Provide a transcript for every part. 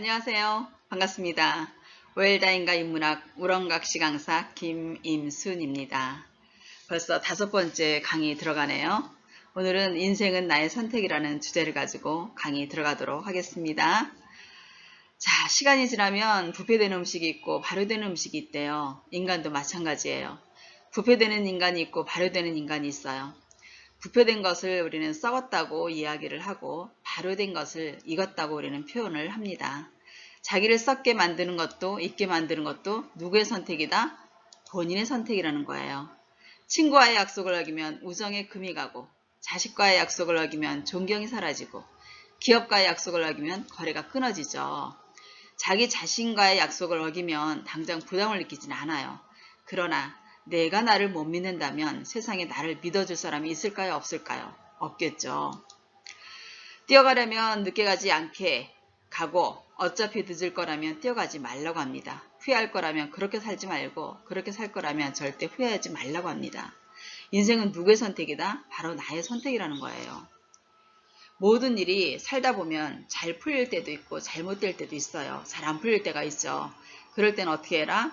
안녕하세요. 반갑습니다. 웰다인가 인문학 우렁각시 강사 김임순입니다. 벌써 다섯 번째 강의 들어가네요. 오늘은 인생은 나의 선택이라는 주제를 가지고 강의 들어가도록 하겠습니다. 자, 시간이 지나면 부패되는 음식이 있고 발효되는 음식이 있대요. 인간도 마찬가지예요. 부패되는 인간이 있고 발효되는 인간이 있어요. 부패된 것을 우리는 썩었다고 이야기를 하고 발효된 것을 익었다고 우리는 표현을 합니다. 자기를 썩게 만드는 것도 익게 만드는 것도 누구의 선택이다? 본인의 선택이라는 거예요. 친구와의 약속을 어기면 우정에 금이 가고 자식과의 약속을 어기면 존경이 사라지고 기업과의 약속을 어기면 거래가 끊어지죠. 자기 자신과의 약속을 어기면 당장 부담을 느끼진 않아요. 그러나 내가 나를 못 믿는다면 세상에 나를 믿어줄 사람이 있을까요? 없을까요? 없겠죠. 뛰어가려면 늦게 가지 않게 가고 어차피 늦을 거라면 뛰어가지 말라고 합니다. 후회할 거라면 그렇게 살지 말고 그렇게 살 거라면 절대 후회하지 말라고 합니다. 인생은 누구의 선택이다? 바로 나의 선택이라는 거예요. 모든 일이 살다 보면 잘 풀릴 때도 있고 잘못될 때도 있어요. 잘 안 풀릴 때가 있죠. 그럴 땐 어떻게 해라?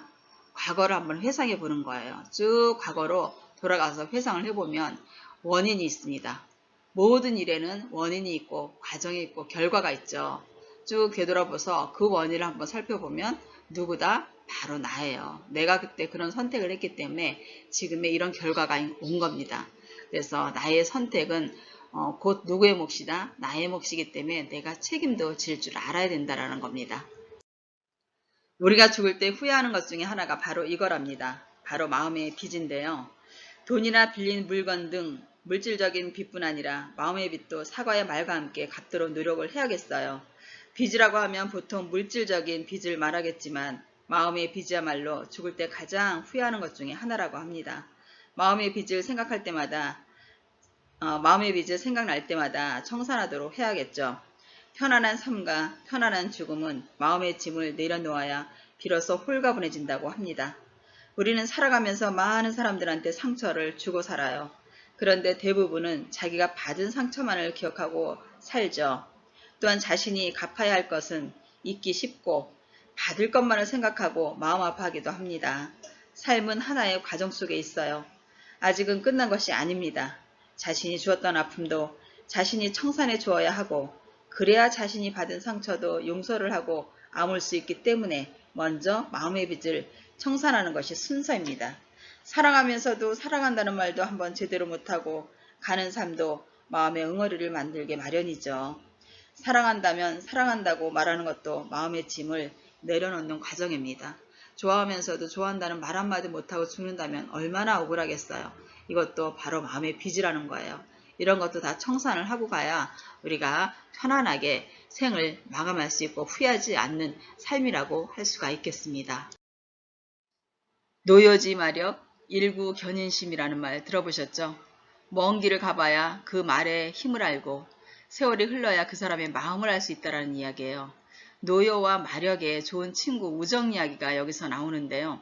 과거를 한번 회상해 보는 거예요. 쭉 과거로 돌아가서 회상을 해보면 원인이 있습니다. 모든 일에는 원인이 있고 과정이 있고 결과가 있죠. 쭉 되돌아보서 그 원인을 한번 살펴보면 누구다? 바로 나예요. 내가 그때 그런 선택을 했기 때문에 지금의 이런 결과가 온 겁니다. 그래서 나의 선택은 어, 곧 누구의 몫이다? 나의 몫이기 때문에 내가 책임도 질 줄 알아야 된다라는 겁니다. 우리가 죽을 때 후회하는 것 중에 하나가 바로 이거랍니다. 바로 마음의 빚인데요. 돈이나 빌린 물건 등 물질적인 빚뿐 아니라 마음의 빚도 사과의 말과 함께 갚도록 노력을 해야겠어요. 빚이라고 하면 보통 물질적인 빚을 말하겠지만 마음의 빚이야말로 죽을 때 가장 후회하는 것 중에 하나라고 합니다. 마음의 빚을 생각할 때마다 어, 마음의 빚을 생각날 때마다 청산하도록 해야겠죠. 편안한 삶과 편안한 죽음은 마음의 짐을 내려놓아야 비로소 홀가분해진다고 합니다. 우리는 살아가면서 많은 사람들한테 상처를 주고 살아요. 그런데 대부분은 자기가 받은 상처만을 기억하고 살죠. 또한 자신이 갚아야 할 것은 잊기 쉽고 받을 것만을 생각하고 마음 아파하기도 합니다. 삶은 하나의 과정 속에 있어요. 아직은 끝난 것이 아닙니다. 자신이 주었던 아픔도 자신이 청산해 주어야 하고 그래야 자신이 받은 상처도 용서를 하고 아물 수 있기 때문에 먼저 마음의 빚을 청산하는 것이 순서입니다. 사랑하면서도 사랑한다는 말도 한번 제대로 못하고 가는 삶도 마음의 응어리를 만들게 마련이죠. 사랑한다면 사랑한다고 말하는 것도 마음의 짐을 내려놓는 과정입니다. 좋아하면서도 좋아한다는 말 한마디 못하고 죽는다면 얼마나 억울하겠어요. 이것도 바로 마음의 빚이라는 거예요. 이런 것도 다 청산을 하고 가야 우리가 편안하게 생을 마감할 수 있고 후회하지 않는 삶이라고 할 수가 있겠습니다. 노여지 마력, 일구 견인심이라는 말 들어보셨죠? 먼 길을 가봐야 그 말의 힘을 알고 세월이 흘러야 그 사람의 마음을 알 수 있다는 이야기예요. 노여와 마력의 좋은 친구 우정 이야기가 여기서 나오는데요.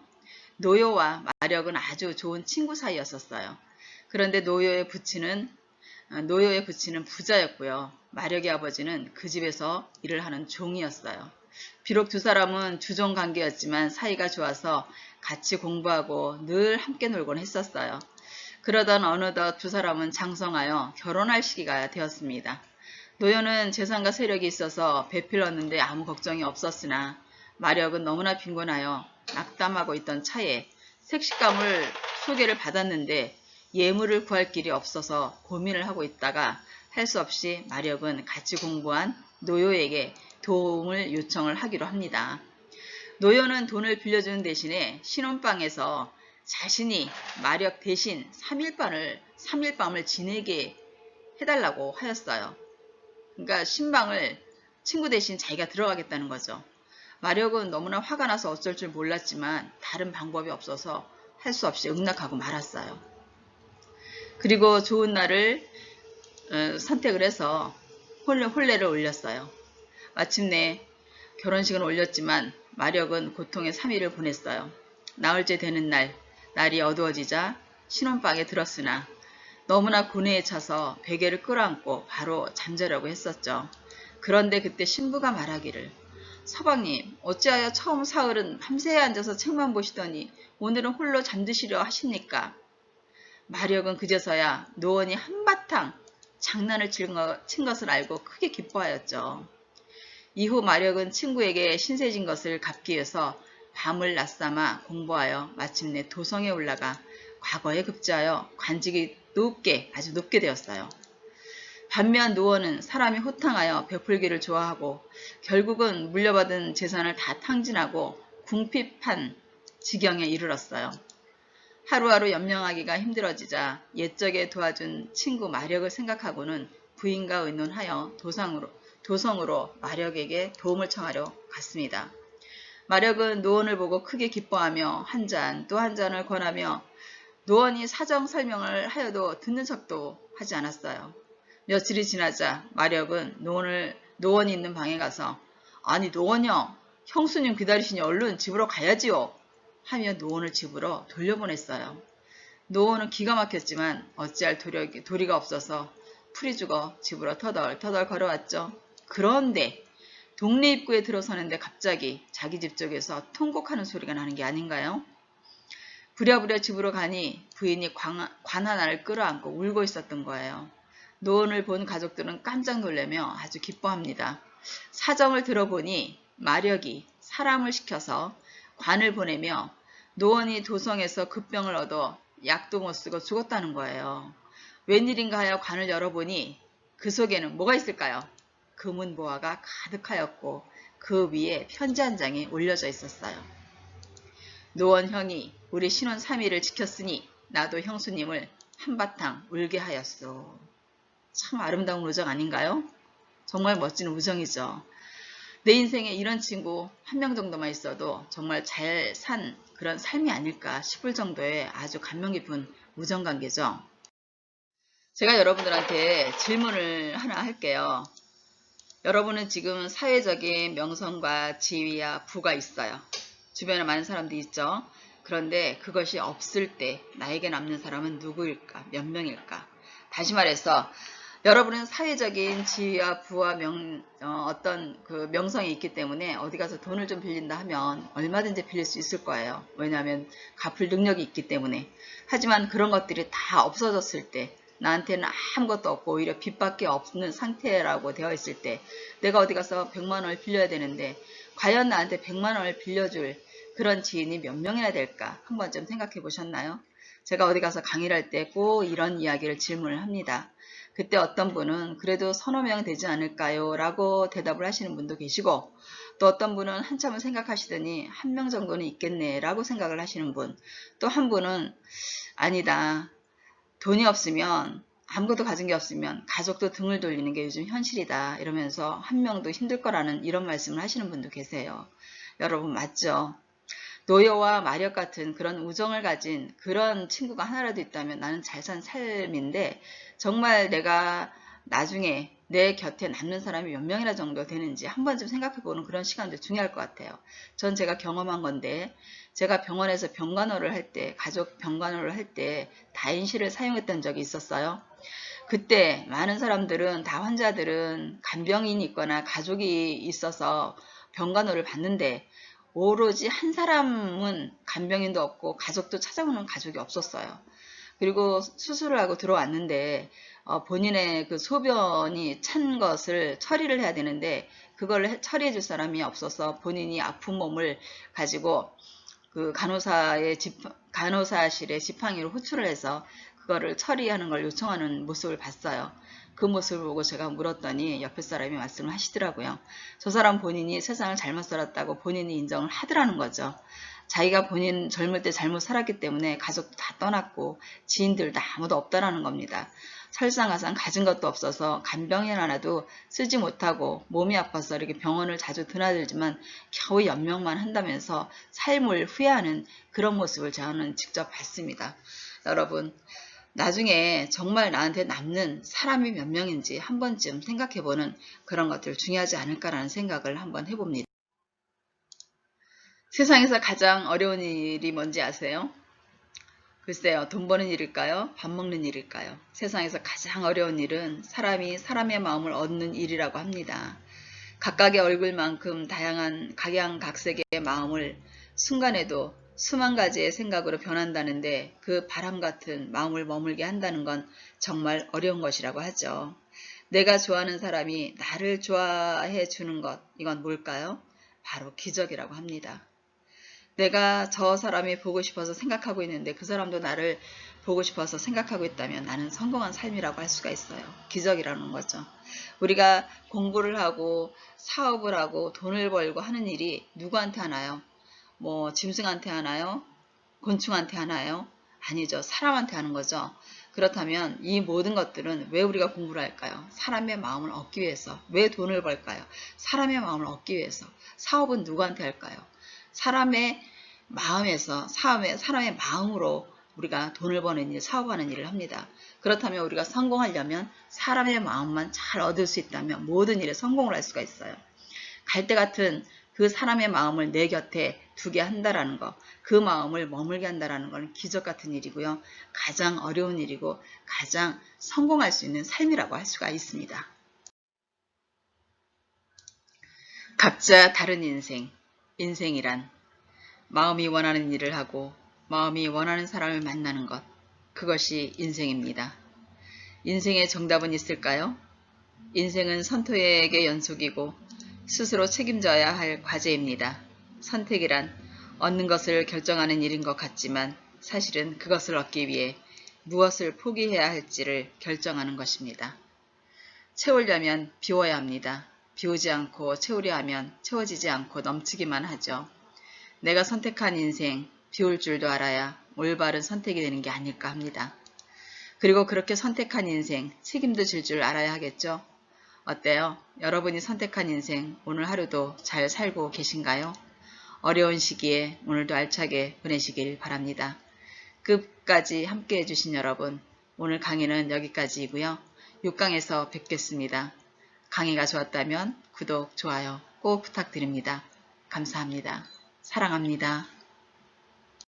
노여와 마력은 아주 좋은 친구 사이였었어요. 그런데 노여의 부친은 노여의 부친은 부자였고요. 마력의 아버지는 그 집에서 일을 하는 종이었어요. 비록 두 사람은 주종 관계였지만 사이가 좋아서 같이 공부하고 늘 함께 놀곤 했었어요. 그러던 어느덧 두 사람은 장성하여 결혼할 시기가 되었습니다. 노여는 재산과 세력이 있어서 배필렀는데 아무 걱정이 없었으나 마력은 너무나 빈곤하여 낙담하고 있던 차에 색식감을 소개를 받았는데 예물을 구할 길이 없어서 고민을 하고 있다가 할 수 없이 마력은 같이 공부한 노요에게 도움을 요청을 하기로 합니다. 노요는 돈을 빌려주는 대신에 신혼방에서 자신이 마력 대신 3일밤을, 3일밤을 지내게 해달라고 하였어요. 그러니까 신방을 친구 대신 자기가 들어가겠다는 거죠. 마력은 너무나 화가 나서 어쩔 줄 몰랐지만 다른 방법이 없어서 할 수 없이 응낙하고 말았어요. 그리고 좋은 날을 어, 선택을 해서 홀레, 홀레를 올렸어요. 마침내 결혼식은 올렸지만 마력은 고통의 3일을 보냈어요. 나흘째 되는 날, 날이 어두워지자 신혼방에 들었으나 너무나 고뇌에 차서 베개를 끌어안고 바로 잠자려고 했었죠. 그런데 그때 신부가 말하기를 서방님, 어찌하여 처음 사흘은 밤새 앉아서 책만 보시더니 오늘은 홀로 잠드시려 하십니까? 마력은 그제서야 노원이 한바탕 장난을 친, 것을 알고 크게 기뻐하였죠. 이후 마력은 친구에게 신세진 것을 갚기 위해서 밤을 낮삼아 공부하여 마침내 도성에 올라가 과거에 급제하여 관직이 높게 아주 높게 되었어요. 반면 노원은 사람이 호탕하여 베풀기를 좋아하고 결국은 물려받은 재산을 다 탕진하고 궁핍한 지경에 이르렀어요. 하루하루 연명하기가 힘들어지자 옛적에 도와준 친구 마력을 생각하고는 부인과 의논하여 도상으로, 도성으로 마력에게 도움을 청하려 갔습니다. 마력은 노원을 보고 크게 기뻐하며 한 잔 또 한 잔을 권하며 노원이 사정 설명을 하여도 듣는 척도 하지 않았어요. 며칠이 지나자 마력은 노원을, 노원이 있는 방에 가서 아니 노원형 형수님 기다리시니 얼른 집으로 가야지요 하며 노원을 집으로 돌려보냈어요. 노원은 기가 막혔지만 어찌할 도력이, 도리가 없어서 풀이 죽어 집으로 터덜터덜 걸어왔죠. 그런데 동네 입구에 들어서는데 갑자기 자기 집 쪽에서 통곡하는 소리가 나는 게 아닌가요? 부랴부랴 집으로 가니 부인이 관, 관 하나를 끌어안고 울고 있었던 거예요. 노원을 본 가족들은 깜짝 놀라며 아주 기뻐합니다. 사정을 들어보니 마력이 사람을 시켜서 관을 보내며 노원이 도성에서 급병을 얻어 약도 못 쓰고 죽었다는 거예요. 웬일인가 하여 관을 열어보니 그 속에는 뭐가 있을까요? 금은 보화가 가득하였고 그 위에 편지 한 장이 올려져 있었어요. 노원 형이 우리 신혼 3일을 지켰으니 나도 형수님을 한바탕 울게 하였소. 참 아름다운 우정 아닌가요? 정말 멋진 우정이죠. 내 인생에 이런 친구 한 명 정도만 있어도 정말 잘 산 그런 삶이 아닐까 싶을 정도의 아주 감명 깊은 우정관계죠. 제가 여러분들한테 질문을 하나 할게요. 여러분은 지금 사회적인 명성과 지위와 부가 있어요. 주변에 많은 사람들이 있죠. 그런데 그것이 없을 때 나에게 남는 사람은 누구일까? 몇 명일까? 다시 말해서 여러분은 사회적인 지위와 부와 명, 어, 떤그 명성이 있기 때문에 어디 가서 돈을 좀 빌린다 하면 얼마든지 빌릴 수 있을 거예요. 왜냐하면 갚을 능력이 있기 때문에. 하지만 그런 것들이 다 없어졌을 때 나한테는 아무것도 없고 오히려 빚밖에 없는 상태라고 되어 있을 때 내가 어디 가서 100만 원을 빌려야 되는데 과연 나한테 100만 원을 빌려줄 그런 지인이 몇 명이나 될까 한번 좀 생각해 보셨나요? 제가 어디 가서 강의를 할 때 꼭 이런 이야기를 질문을 합니다. 그때 어떤 분은 그래도 서너 명 되지 않을까요? 라고 대답을 하시는 분도 계시고 또 어떤 분은 한참을 생각하시더니 한 명 정도는 있겠네 라고 생각을 하시는 분 또 한 분은 아니다 돈이 없으면 아무것도 가진 게 없으면 가족도 등을 돌리는 게 요즘 현실이다 이러면서 한 명도 힘들 거라는 이런 말씀을 하시는 분도 계세요. 여러분 맞죠? 노여와 마력 같은 그런 우정을 가진 그런 친구가 하나라도 있다면 나는 잘 산 삶인데 정말 내가 나중에 내 곁에 남는 사람이 몇 명이나 정도 되는지 한 번쯤 생각해 보는 그런 시간도 중요할 것 같아요. 전 제가 경험한 건데 제가 병원에서 병간호를 할 때, 가족 병간호를 할 때 다인실을 사용했던 적이 있었어요. 그때 많은 사람들은 다 환자들은 간병인이 있거나 가족이 있어서 병간호를 받는데 오로지 한 사람은 간병인도 없고 가족도 찾아오는 가족이 없었어요. 그리고 수술을 하고 들어왔는데 어, 본인의 그 소변이 찬 것을 처리를 해야 되는데 그걸 처리해 줄 사람이 없어서 본인이 아픈 몸을 가지고 그 간호사의 집, 간호사실에 지팡이로 호출을 해서 그거를 처리하는 걸 요청하는 모습을 봤어요. 그 모습을 보고 제가 물었더니 옆에 사람이 말씀을 하시더라고요. 저 사람 본인이 세상을 잘못 살았다고 본인이 인정을 하더라는 거죠. 자기가 본인 젊을 때 잘못 살았기 때문에 가족도 다 떠났고 지인들도 아무도 없다라는 겁니다. 설상가상 가진 것도 없어서 간병인 하나도 쓰지 못하고 몸이 아파서 이렇게 병원을 자주 드나들지만 겨우 연명만 한다면서 삶을 후회하는 그런 모습을 저는 직접 봤습니다. 여러분 나중에 정말 나한테 남는 사람이 몇 명인지 한 번쯤 생각해보는 그런 것들 중요하지 않을까라는 생각을 한번 해봅니다. 세상에서 가장 어려운 일이 뭔지 아세요? 글쎄요, 돈 버는 일일까요? 밥 먹는 일일까요? 세상에서 가장 어려운 일은 사람이 사람의 마음을 얻는 일이라고 합니다. 각각의 얼굴만큼 다양한 각양각색의 마음을 순간에도 수만 가지의 생각으로 변한다는데 그 바람 같은 마음을 머물게 한다는 건 정말 어려운 것이라고 하죠. 내가 좋아하는 사람이 나를 좋아해 주는 것, 이건 뭘까요? 바로 기적이라고 합니다. 내가 저 사람이 보고 싶어서 생각하고 있는데 그 사람도 나를 보고 싶어서 생각하고 있다면 나는 성공한 삶이라고 할 수가 있어요. 기적이라는 거죠. 우리가 공부를 하고 사업을 하고 돈을 벌고 하는 일이 누구한테 하나요? 뭐 짐승한테 하나요? 곤충한테 하나요? 아니죠. 사람한테 하는 거죠. 그렇다면 이 모든 것들은 왜 우리가 공부를 할까요? 사람의 마음을 얻기 위해서. 왜 돈을 벌까요? 사람의 마음을 얻기 위해서. 사업은 누구한테 할까요? 사람의 마음에서 사람의, 사람의 마음으로 우리가 돈을 버는 일, 사업하는 일을 합니다. 그렇다면 우리가 성공하려면 사람의 마음만 잘 얻을 수 있다면 모든 일에 성공을 할 수가 있어요. 갈대 같은 그 사람의 마음을 내 곁에 두게 한다라는 거, 그 마음을 머물게 한다라는 것은 기적 같은 일이고요. 가장 어려운 일이고 가장 성공할 수 있는 삶이라고 할 수가 있습니다. 각자 다른 인생, 인생이란 마음이 원하는 일을 하고 마음이 원하는 사람을 만나는 것, 그것이 인생입니다. 인생의 정답은 있을까요? 인생은 선토의 연속이고 스스로 책임져야 할 과제입니다. 선택이란 얻는 것을 결정하는 일인 것 같지만 사실은 그것을 얻기 위해 무엇을 포기해야 할지를 결정하는 것입니다. 채우려면 비워야 합니다. 비우지 않고 채우려 하면 채워지지 않고 넘치기만 하죠. 내가 선택한 인생, 비울 줄도 알아야 올바른 선택이 되는 게 아닐까 합니다. 그리고 그렇게 선택한 인생, 책임도 질 줄 알아야 하겠죠? 어때요? 여러분이 선택한 인생, 오늘 하루도 잘 살고 계신가요? 어려운 시기에 오늘도 알차게 보내시길 바랍니다. 끝까지 함께 해주신 여러분, 오늘 강의는 여기까지이고요. 6강에서 뵙겠습니다. 강의가 좋았다면 구독, 좋아요 꼭 부탁드립니다. 감사합니다. 사랑합니다.